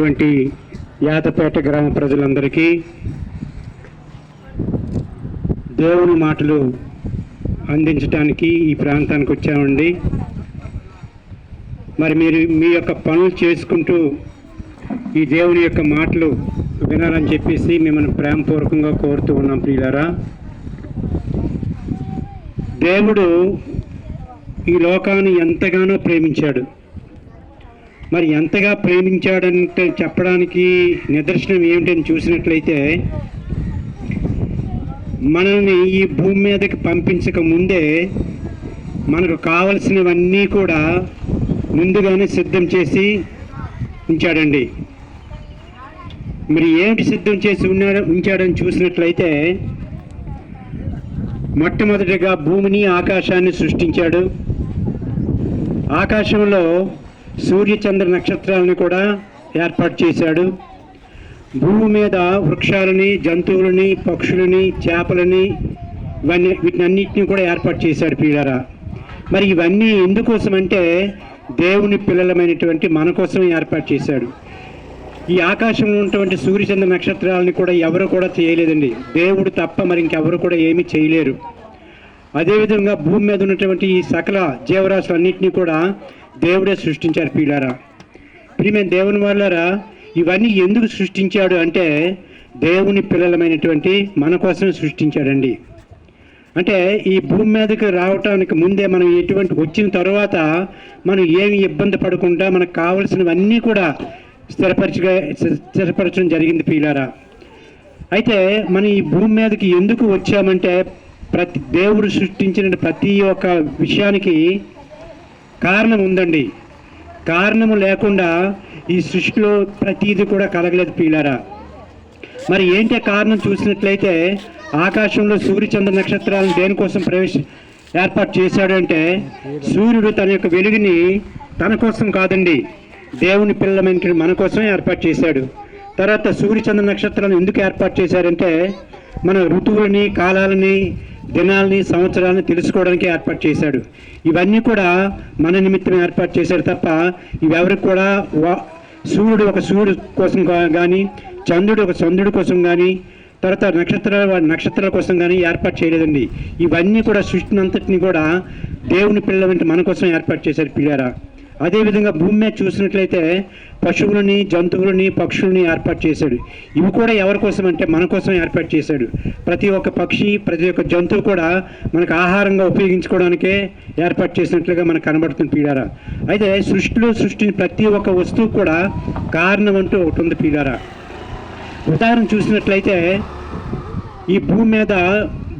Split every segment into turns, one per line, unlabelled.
ఉన్నటువంటి యాదపేట గ్రామ ప్రజలందరికీ దేవుని మాటలు అందించడానికి ఈ ప్రాంతానికి వచ్చామండి. మరి మీరు మీ యొక్క పనులు చేసుకుంటూ ఈ దేవుని యొక్క మాటలు వినాలని చెప్పేసి మిమ్మల్ని ప్రేమపూర్వకంగా కోరుతూ ఉన్నాం ప్రియులారా. దేవుడు ఈ లోకాన్ని ఎంతగానో ప్రేమించాడు. మరి ఎంతగా ప్రేమించాడంటే చెప్పడానికి నిదర్శనం ఏమిటని చూసినట్లయితే మనల్ని ఈ భూమి మీదకి పంపించక ముందే మనకు కావలసినవన్నీ కూడా ముందుగానే సిద్ధం చేసి ఉంచాడండి. మరి ఏమిటి సిద్ధం చేసి ఉన్నాడు ఉంచాడని చూసినట్లయితే మొట్టమొదటిగా భూమిని ఆకాశాన్ని సృష్టించాడు. ఆకాశంలో సూర్య చంద్ర నక్షత్రాలను కూడా ఏర్పాటు చేశాడు. భూమి మీద వృక్షాలని జంతువులని పక్షులని చేపలని ఇవన్నీ వీటినన్నింటినీ కూడా ఏర్పాటు చేశాడు పీడారా మరి ఇవన్నీ ఎందుకోసం అంటే దేవుని పిల్లలమైనటువంటి మన కోసం ఏర్పాటు చేశాడు. ఈ ఆకాశంలో ఉన్నటువంటి సూర్యచంద్ర నక్షత్రాలని కూడా ఎవరు కూడా చేయలేదండి. దేవుడు తప్ప మరి ఇంకెవరు కూడా ఏమీ చేయలేరు. అదేవిధంగా భూమి మీద ఉన్నటువంటి ఈ సకల జీవరాశులన్నింటినీ కూడా దేవుడే సృష్టించారు పీడారా ప్రియమైన దేవుని వాళ్ళారా ఇవన్నీ ఎందుకు సృష్టించాడు అంటే దేవుని పిల్లలమైనటువంటి మన కోసమే సృష్టించాడండి. అంటే ఈ భూమి మీదకి రావటానికి ముందే మనం ఎటువంటి వచ్చిన తర్వాత మనం ఏమి ఇబ్బంది పడకుండా మనకు కావలసినవన్నీ కూడా స్థిరపరచగా స్థిరపరచడం జరిగింది పీలారా అయితే మనం ఈ భూమి మీదకి ఎందుకు వచ్చామంటే ప్రతి దేవుడు సృష్టించిన ప్రతి ఒక్క విషయానికి కారణం ఉందండి. కారణము లేకుండా ఈ సృష్టిలో ప్రతీది కూడా కలగలేదు పీలారా మరి ఏంటి కారణం చూసినట్లయితే ఆకాశంలో సూర్యచంద్ర నక్షత్రాలను దేనికోసం ప్రవేశ ఏర్పాటు చేశాడు అంటే సూర్యుడు తన యొక్క వెలుగుని తన కోసం కాదండి దేవుని పిల్లమైన మన కోసం ఏర్పాటు చేశాడు. తర్వాత సూర్యచంద్ర నక్షత్రాలను ఎందుకు ఏర్పాటు చేశారంటే మన ఋతువులని కాలాలని దినాల్ని సంవత్సరాలని తెలుసుకోవడానికి ఏర్పాటు చేశాడు. ఇవన్నీ కూడా మన నిమిత్తం ఏర్పాటు చేశాడు తప్ప ఇవెవరికి కూడా సూర్యుడు ఒక సూర్యుడు కోసం కానీ చంద్రుడు ఒక చంద్రుడి కోసం కానీ తర్వాత నక్షత్రాల నక్షత్రాల కోసం కానీ ఏర్పాటు చేయలేదండి. ఇవన్నీ కూడా సృష్టిని అంతటిని కూడా దేవుని పిల్లల వెంట మన కోసం ఏర్పాటు చేశారు పిల్లారా అదేవిధంగా భూమి మీద చూసినట్లయితే పశువులని జంతువులని పక్షుల్ని ఏర్పాటు చేశాడు. ఇవి కూడా ఎవరి కోసం అంటే మన కోసం ఏర్పాటు చేశాడు. ప్రతి ఒక్క పక్షి ప్రతి ఒక్క జంతువు కూడా మనకు ఆహారంగా ఉపయోగించుకోవడానికే ఏర్పాటు చేసినట్లుగా మనకు కనబడుతుంది పీడారా. అయితే సృష్టిలో సృష్టిని ప్రతి ఒక్క వస్తువు కూడా కారణం అంటూ ఒకటి ఉంది పీడారా. ఉదాహరణ చూసినట్లయితే ఈ భూమి మీద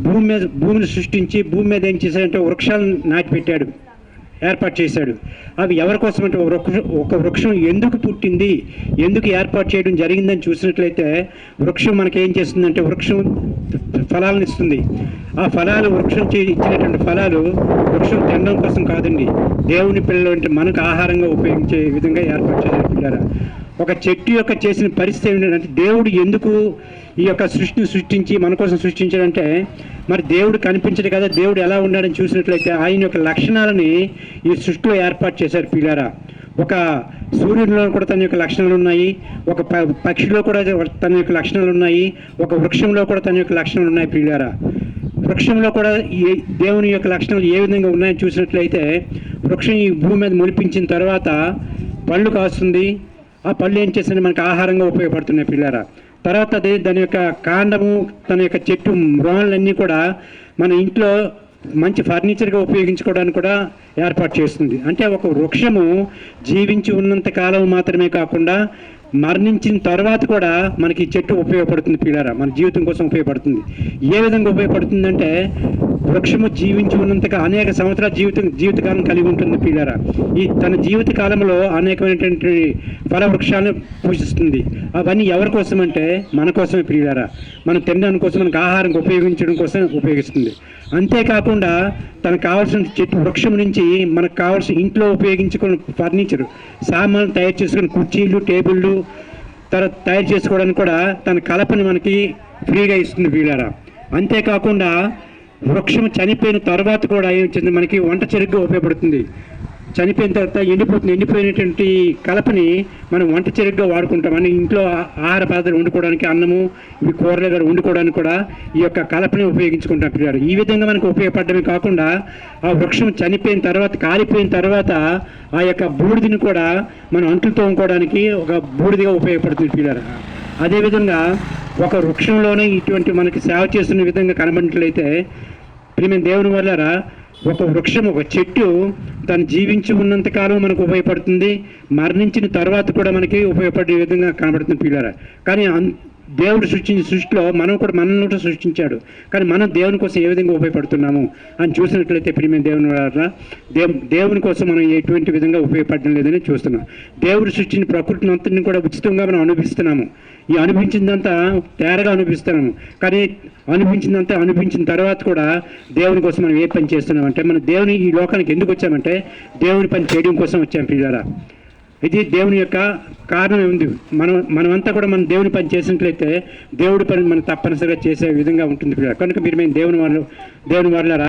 భూమి మీద భూమిని సృష్టించి భూమి మీద ఏం చేశాడంటే వృక్షాలను నాటి పెట్టాడు ఏర్పాటు చేశాడు. అవి ఎవరి కోసం అంటే ఒక వృక్షం ఒక వృక్షం ఎందుకు పుట్టింది ఎందుకు ఏర్పాటు చేయడం జరిగిందని చూసినట్లయితే వృక్షం మనకి ఏం చేస్తుందంటే వృక్షం ఫలాలను ఇస్తుంది. ఆ ఫలాలు వృక్షం చే- ఇచ్చినటువంటి ఫలాలు వృక్షం తినడం కోసం కాదండి. దేవుని పిల్లలు అంటే మనకు ఆహారంగా ఉపయోగించే విధంగా ఏర్పాటు చేశారు పిల్లరా. ఒక చెట్టు యొక్క చేసిన పరిస్థితి ఏంటంటే దేవుడు ఎందుకు ఈ యొక్క సృష్టిని సృష్టించి మన కోసం సృష్టించాడంటే మరి దేవుడు కనిపించడు కదా దేవుడు ఎలా ఉన్నాడని చూసినట్లయితే ఆయన యొక్క లక్షణాలని ఈ సృష్టిలో ఏర్పాటు చేశారు పిల్లారా. ఒక సూర్యుడిలో కూడా తన యొక్క లక్షణాలు ఉన్నాయి ఒక పక్షిలో కూడా తన యొక్క లక్షణాలు ఉన్నాయి ఒక వృక్షంలో కూడా తన యొక్క లక్షణాలు ఉన్నాయి పిల్లారా. వృక్షంలో కూడా ఏ దేవుని యొక్క లక్షణాలు ఏ విధంగా ఉన్నాయని చూసినట్లయితే వృక్షం ఈ భూమి మీద మొలిపించిన తర్వాత పళ్ళు కాస్తుంది ఆ పళ్ళు ఏం చేస్తుంది మనకు ఆహారంగా ఉపయోగపడుతున్నాయి పిల్లరా. తర్వాత అది దాని యొక్క కాండము తన యొక్క చెట్టు మ్రోహాలన్నీ కూడా మన ఇంట్లో మంచి ఫర్నిచర్గా ఉపయోగించుకోవడానికి కూడా ఏర్పాటు చేస్తుంది. అంటే ఒక వృక్షము జీవించి ఉన్నంత కాలం మాత్రమే కాకుండా మరణించిన తర్వాత కూడా మనకి చెట్టు ఉపయోగపడుతుంది పిల్లరా. మన జీవితం కోసం ఉపయోగపడుతుంది. ఏ విధంగా ఉపయోగపడుతుందంటే వృక్షము జీవించి ఉన్నంతగా అనేక సంవత్సరాల జీవితం జీవితకాలం కలిగి ఉంటుంది పిల్లరా ఈ తన జీవిత కాలంలో అనేకమైనటువంటి ఫల వృక్షాలను పోషిస్తుంది. అవన్నీ ఎవరి కోసం అంటే మన కోసమే ప్రియులారా. మనం తినడానికి కోసం మనకు ఆహారం ఉపయోగించడం కోసం ఉపయోగిస్తుంది. అంతేకాకుండా తనకు కావాల్సిన చెట్టు వృక్షం నుంచి మనకు కావాల్సిన ఇంట్లో ఉపయోగించుకున్న ఫర్నిచర్ సామాన్లు తయారు చేసుకున్న కుర్చీలు టేబుళ్ళు తర్వాత తయారు చేసుకోవడానికి కూడా తన కలపని మనకి ఫ్రీగా ఇస్తుంది వీళ్ళారా అంతేకాకుండా వృక్షం చనిపోయిన తర్వాత కూడా ఏం మనకి వంట చెరుగ్గా ఉపయోగపడుతుంది. చనిపోయిన తర్వాత ఎండిపోతుంది. ఎండిపోయినటువంటి కలపని మనం వంట చెరుగ్గా వాడుకుంటాం. అని ఇంట్లో ఆహార పదార్థాలు వండుకోవడానికి అన్నము ఇవి కూరలు కూడా వండుకోవడానికి కూడా ఈ యొక్క కలపని ఉపయోగించుకుంటాం పిల్లలు. ఈ విధంగా మనకు ఉపయోగపడమే కాకుండా ఆ వృక్షం చనిపోయిన తర్వాత కాలిపోయిన తర్వాత ఆ యొక్క బూడిదని కూడా మనం అంట్లు తోముకోవడానికి ఒక బూడిదిగా ఉపయోగపడుతుంది పిల్లలు. అదేవిధంగా ఒక వృక్షంలోనే ఇటువంటి మనకి సేవ చేస్తున్న విధంగా కనబడినట్లయితే ప్రేమ దేవుని వల్లరా ఒక వృక్షం ఒక చెట్టు తను జీవించి ఉన్నంతకాలం మనకు ఉపయోగపడుతుంది. మరణించిన తర్వాత కూడా మనకి ఉపయోగపడే విధంగా కనబడుతుంది పిల్లరా కానీ దేవుడు సృష్టించిన సృష్టిలో మనం కూడా మనల్ని కూడా సృష్టించాడు. కానీ మనం దేవుని కోసం ఏ విధంగా ఉపయోగపడుతున్నాము అని చూసినట్లయితే ప్రియమైన దేవుని వల్ల దేవ్ దేవుని కోసం మనం ఎటువంటి విధంగా ఉపయోగపడడం లేదని చూస్తున్నాం. దేవుడు సృష్టించిన ప్రకృతిని అంతటిని కూడా ఉచితంగా మనం అనుభవిస్తున్నాము. ఈ అనిపించిందంతా తేరగా అనిపిస్తున్నాము కానీ అనిపించిందంతా అనిపించిన తర్వాత కూడా దేవుని కోసం మనం ఏ పని చేస్తున్నాం అంటే దేవుని ఈ లోకానికి ఎందుకు వచ్చామంటే దేవుని పని చేయడం కోసం వచ్చాం పిల్లరా ఇది దేవుని యొక్క కారణం ఉంది. మనం మనమంతా కూడా మనం దేవుని పని చేసినట్లయితే దేవుడి పని మనం తప్పనిసరిగా చేసే విధంగా ఉంటుంది. కనుక మీరు మేము దేవుని వాళ్ళు దేవుని వాళ్ళ